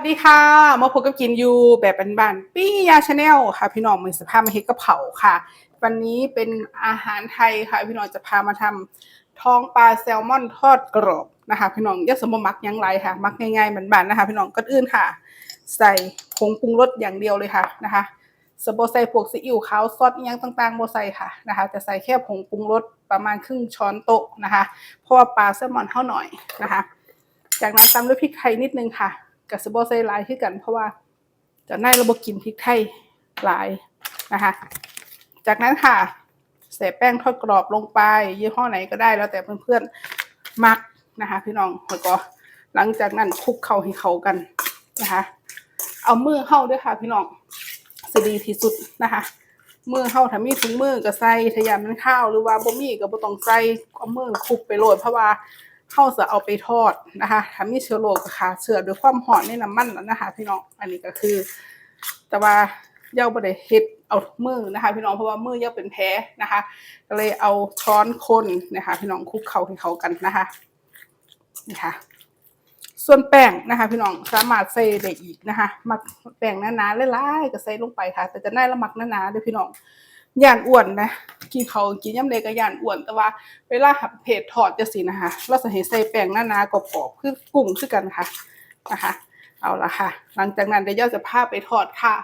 สดีค่ะ มาพบกับกินยูแบบบ้านๆปี้ยาชาแนลค่ะ พี่น้องมือสภาพมาเฮ็ดกะเพราค่ะ วันนี้เป็นอาหารไทยค่ะ พี่น้องจะพามาทำท้องปลาแซลมอนทอดกรอบนะคะ พี่น้องยาสมบมักยังไรค่ะ มักง่ายๆบ้านๆนะคะ พี่น้องก่อนอื่นค่ะ ใส่ผงปรุงรสอย่างเดียวเลยค่ะนะคะสบใส่พวกซีอิ๊วขาวซอสอิหยังต่างๆโบใส่ค่ะนะคะจะใส่แค่ผงปรุงรสประมาณครึ่งช้อนโต๊ะนะคะเพราะว่าปลาแซลมอนเท่าหน่อยนะคะ จากนั้นตามด้วยพริกไทยนิดนึงค่ะ กับสโบใส่หลายขึ้นกัน เพราะว่าจะได้ระบบกินพริกไทยหลายนะคะ จากนั้นค่ะใส่แป้งทอดกรอบลงไปยี่ห้อไหนก็ได้แล้วแต่เพื่อนๆมักนะคะ พี่น้องแล้วก็หลังจากนั้นคลุกเข้าให้เข้ากันนะคะ เอามือเข้าด้วยค่ะ พี่น้องสดีที่สุดนะคะมือเข้าถ้ามีถุงมือก็ใส่ทะยานมันข้าวหรือว่าบ่มีก็บ่ต้องใส่เอามือคลุกไปโรยเพราะว่า เข้าจะเอาไปทอดนะคะถ้ามีเชื้อโรคก็ขาเชื้อด้วยความหอมในน้ำมันนะคะ พี่น้องอันนี้ก็คือ แต่ว่าเย่าบ่ได้เฮ็ดเอามือนะคะ พี่น้องเพราะว่ามือเย่าเป็นแพ้นะคะก็เลยเอาช้อนคนนะคะ พี่น้องคลุกเข้าให้เขากันนะคะนี่ค่ะส่วนแป้งนะคะ พี่น้องสามารถใส่ได้อีกนะคะ มักแป้งหนาๆหลายๆก็ใส่ลงไปค่ะ แต่จะได้ละมักหนาๆเด้วยพี่น้อง ย่านอ้วนนะกินเขากินย่ำเล็กก็ย่านอ้วน แต่ว่าเวลาหับเพจทอดจะสินะคะเราให้ใส่แป้งหน้าๆกรอบๆคือกุ้งคือกันค่ะนะคะ เอาละค่ะ หลังจากนั้นเดี๋ยวย่าจะพาไปทอดค่ะ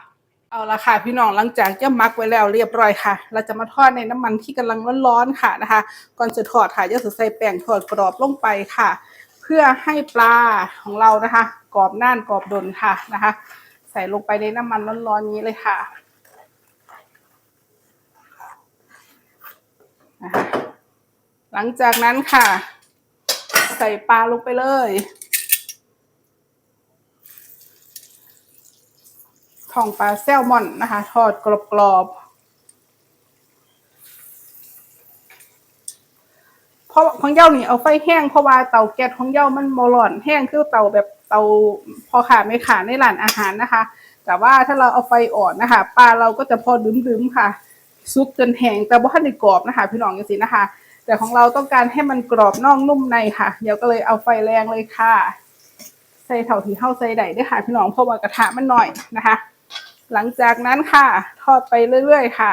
เอาละค่ะพี่น้องหลังจากย่ามักไว้แล้วเรียบร้อยค่ะ เราจะมาทอดในน้ำมันที่กำลังร้อนๆค่ะนะคะ ก่อนจะทอดค่ะย่าจะใส่แป้งทอดกรอบลงไปค่ะ เพื่อให้ปลาของเรานะคะ กรอบน่านกรอบดนค่ะนะคะ ใส่ลงไปในน้ำมันร้อนๆนี้เลยค่ะ หลังจากนั้นค่ะ ใส่ปลาลงไปเลยท้องปลาแซลมอนนะคะ ทอดกรอบๆเพราะของเย้านี่เอาไฟแห้งเพราะว่าเตาแก๊สของเย้ามันโมร้อนแห้งคือเตาแบบเตาพอขาไม่ขาในร้านอาหารนะคะ แต่ว่าถ้าเราเอาไฟอ่อนนะคะปลาเราก็จะพอดึมๆค่ะซุปจนแห้งแต่บ่ทันได้กรอบนะคะ พี่น้องจังซี่นะคะ แต่ของเราต้องการให้มันกรอบนอกนุ่มในค่ะ เดี๋ยวก็เลยเอาไฟแรงเลยค่ะ ใส่เท่าที่เท่าใส่ได้เด้วยค่ะพี่น้องเพราะว่ากระทะมันหน่อยนะคะ หลังจากนั้นค่ะ ทอดไปเรื่อยๆค่ะ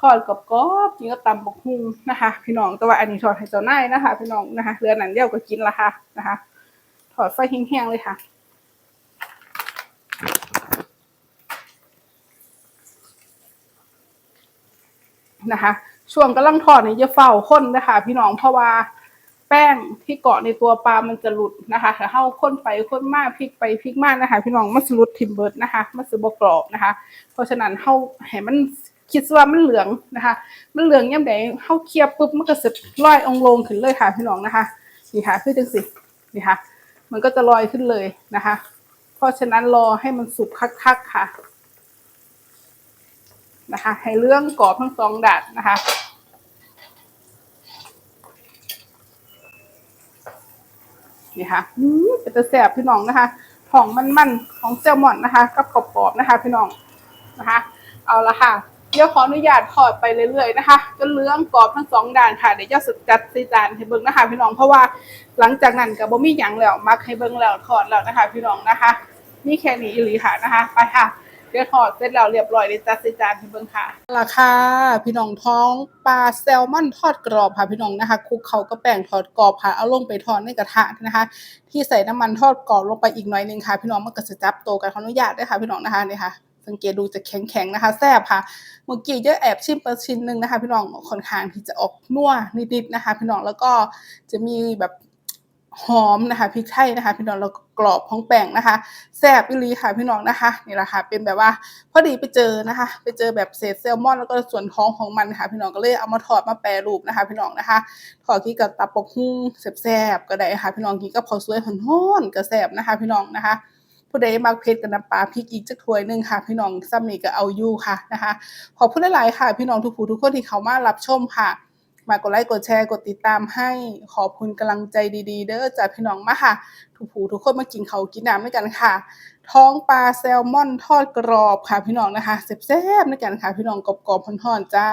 ทอดกรอบๆกินกับตำบกหุ่งนะคะ พี่น้องแต่ว่าอันนี้ทอดให้เจ้านายนะคะ พี่น้องนะคะเรือนั้นเดียวก็กินละค่ะนะคะถอดไฟแห้งๆเลยค่ะนะคะ ช่วงกำลังทอดเนี่ยจะเฝ้าข้นนะคะพี่น้องเพราะว่าแป้งที่เกาะในตัวปลา มันจะหลุดนะคะถ้าเข้าข้นไปข้นมากพลิกไปพลิกมากนะคะ พี่น้องมันสลุดทิมเบิร์ดนะคะมันสบกรอบนะคะ เพราะฉะนั้นเข้าให้มันคิดว่ามันเหลืองนะคะ มันเหลืองย่ำใดเข้าเคียบปุ๊บมันก็จะลอยองลงขึ้นเลยค่ะพี่น้องนะคะนี่ค่ะคือจังสินี่ค่ะ มันก็จะลอยขึ้นเลยนะคะ เพราะฉะนั้นรอให้มันสุกคักๆค่ะนะคะ ให้เรื่องกรอบทั้งสองด้านนะคะ นี่ค่ะอืมเป็นตะแสบพี่น้องนะคะของมันๆของแซลมอนนะคะ กับกรอบๆนะคะ พี่น้องนะคะ เอาละค่ะเดี๋ยวขออนุญาตทอดไปเรื่อยๆนะคะจนเหลื้องกรอบทั้งสองด้านค่ะเดี๋ยวจะสุดจัดส่จานให้เบิ่งนะคะ พี่น้องเพราะว่าหลังจากนั้นก็บ่มีหยังแล้วมักให้เบิ่งแล้วทอดแล้วนะคะ พี่น้องนะคะนี่แค่นี้อีหลีค่ะนะคะ ไปค่ะ เดี๋ยวทอดเสร็จแล้วเรียบร้อยเดี๋ยจัดใส่จานให้เบิ่งค่ะราคาพี่น้องท้องปลาแซลมอนทอดกรอบค่ะพี่น้องนะคะคุกเขาก็แป้งทอดกรอบค่ะเอาลงไปทอดในกระทะนะคะ ที่ใส่น้ำมันทอดกรอบลงไปอีกหน่อยนึงค่ะ พี่น้องมันก็จะจับโตกันขออนุญาตด้วยค่ะพี่น้องนะคะนี่ค่ะสังเกตดูจะแข็งๆนะคะแซ่บค่ะเมื่อกี้เยอะแอบชิมไปชิ้นหนึ่งนะคะ พี่น้องค่อนข้างที่จะออกนัวนิดๆนะคะ พี่น้องแล้วก็จะมีแบบ หอมนะคะพริกไทยนะคะพี่น้องแล้วกรอบของแป้งนะคะแซ่บอีหลีค่ะพี่น้องนะคะนี่แหละค่ะเป็นแบบว่าพอดีไปเจอนะคะ ไปเจอแบบเศษแซลมอนแล้วก็ส่วนท้องของมันค่ะ พี่น้องก็เลยเอามาทอดมาแปรรูปนะคะ พี่น้องนะคะทอดกินกับตับปกหุ่งแซ่บๆก็ได้ค่ะ พี่น้องกินกับข้าวสวยร้อนๆก็แซ่บนะคะ พี่น้องนะคะผู้ใดมักเผ็ดกับน้ำปลาพริกอีกจักถ้วยหนึ่งค่ะ พี่น้องซ้ำนี่ก็เอาอยู่ค่ะนะคะ ขอบคุณหลายๆค่ะ พี่น้องทุกผู้ทุกคนที่เข้ามารับชมค่ะ มากดไลค์กดแชร์กดติดตามให้ขอบคุณกำลังใจดีๆ เด้อจากพี่น้องมาค่ะทุกผู้ทุกคนมากินเขากินน้ำด้วยกันค่ะ ท้องปลาแซลมอนทอดกรอบค่ะพี่น้องนะคะแซ่บๆด้วยกันค่ะ พี่น้องกรอบๆพอนๆจ้า